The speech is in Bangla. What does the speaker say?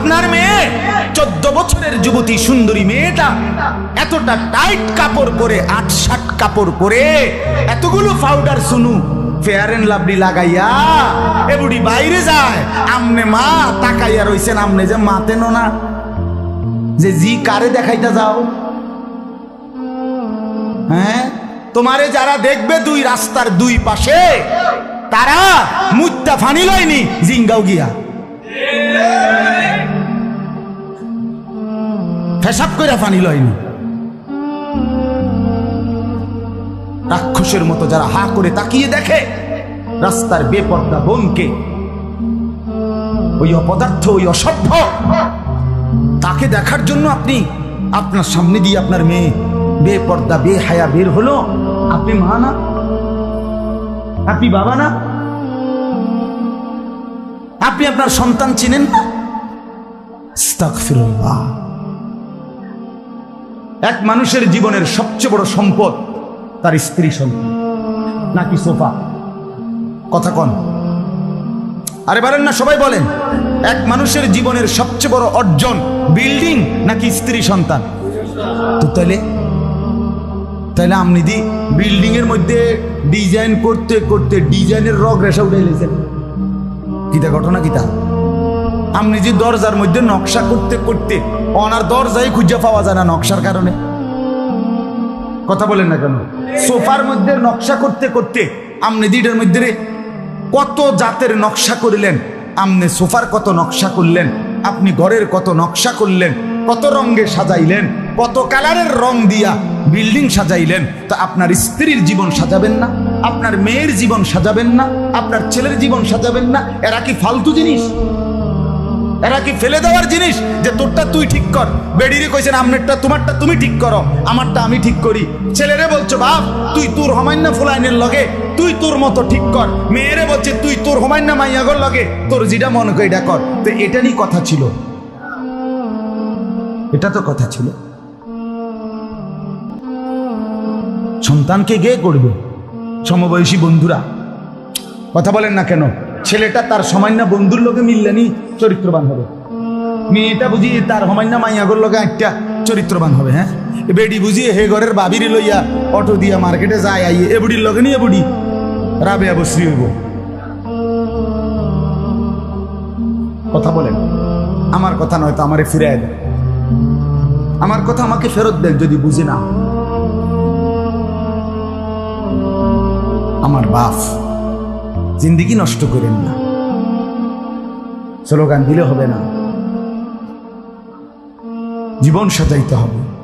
আপনার মেয়ে? চোদ্দ বছরের যুবতী সুন্দরী মেয়েটা এতটা টাইট কাপড় পরে আট ষাট কাপড় পরে এতগুলো powder Suno fair and lovely লাগাইয়া এ বাইরে যায়, আমনে মা তাকাইয়া রইছেন, আমনে যে মাতেন না। যে জি কারে দেখাইতে যাও? হ্যাঁ? তোমারে যারা দেখবে দুই রাস্তার দুই পাশে, তারা মুত্তা ফানি লয়নি, জিঙ্গাও গিয়া। ফেসাব করে ফানি লয়নি রাক্ষসের মতো যারা হা করে তাকিয়ে দেখে, রাস্তার বেপর্দা বোনকে, ওই অপদার্থ, ওই অসভ্য, তাকে দেখার জন্য আপনি আপনার সামনে দিয়ে আপনার মেয়ে বেপর্দা, বেহায়া বের হলো। আপনি মা না? আপনি বাবা না? আপনি আপনার সন্তান চিনেন না। এক মানুষের জীবনের সবচেয়ে বড় সম্পদ তার স্ত্রী সন্তান, নাকি সোফা। কথা কন। আরে বলেন না, সবাই বলেন, এক মানুষের জীবনের সবচেয়ে বড় অর্জন বিল্ডিং নাকি স্ত্রী সন্তান? তো তাহলে তাহলে আপনি দি বিল্ডিং এর মধ্যে ডিজাইন করতে করতে ডিজাইনের রগ রেশা উঠে এলেছেন কিতা ঘটনা কিতা? আপনি যে দরজার মধ্যে নকশা করতে করতে অনার দরজাই খুঁজে পাওয়া যায় না নকশার কারণে। কথা বলেন না কেন? সোফার মধ্যে নকশা করতে করতে আপনি দিটার মধ্যে কত জাতের নকশা করলেন আপনি সোফার কত নকশা করলেন, আপনি ঘরের কত নকশা করলেন, কত রঙে সাজাইলেন, কত কালারের রং দিয়া বিল্ডিং সাজাইলেন, তা আপনার স্ত্রীর জীবন সাজাবেন না, আপনার মেয়ের জীবন সাজাবেন না, আপনার ছেলের জীবন সাজাবেন না, এরা কি ফালতু জিনিস? এরা কি ফেলে দেওয়ার জিনিস? যে তোরটা তুই ঠিক কর। বেডিরে কইছেন আমনেরটা তোমারটা তুমি ঠিক করো। আমারটা আমি ঠিক করি। ছেলেরে বলছো, বাপ, তুই তোর হমান্য ফুলাইনের লগে, তুই তোর মতো ঠিক কর। মেয়েরে বলছে, তুই তোর হমান্য মাইয়াগর লগে, তোর যেটা মনে করে এটা কর। তো এটা নিয়ে কথা ছিল। এটা তো কথা ছিল। সন্তানকে গে করবে? সমবয়সী বন্ধুরা, কথা বলেন না কেন? ছেলেটা তার সমান্য বন্ধুর লোকে মিললেনি, চরিত্রবান হবে। মেয়েটা বুঝি তার সমান্য মাইয়াগর লোকে একটা চরিত্রবান হবে হ্যাঁ? বেডি বুঝি হে ঘরের বাবিরি লইয়া অটো দিয়া মার্কেটে যায়, আইয়ে এ বুড়ির লগে নিয়ে বুড়ি রাবে অবশ্রী হইব। কথা বলেন। আমার কথা নয় তো আমারে ফিরে দেন। আমার কথা আমাকে ফেরত দেন যদি বুঝে না। আমার বাপ জিন্দিগি নষ্ট করেন না। স্লোগান দিলে হবে না। জীবন সাজাইতে হবে।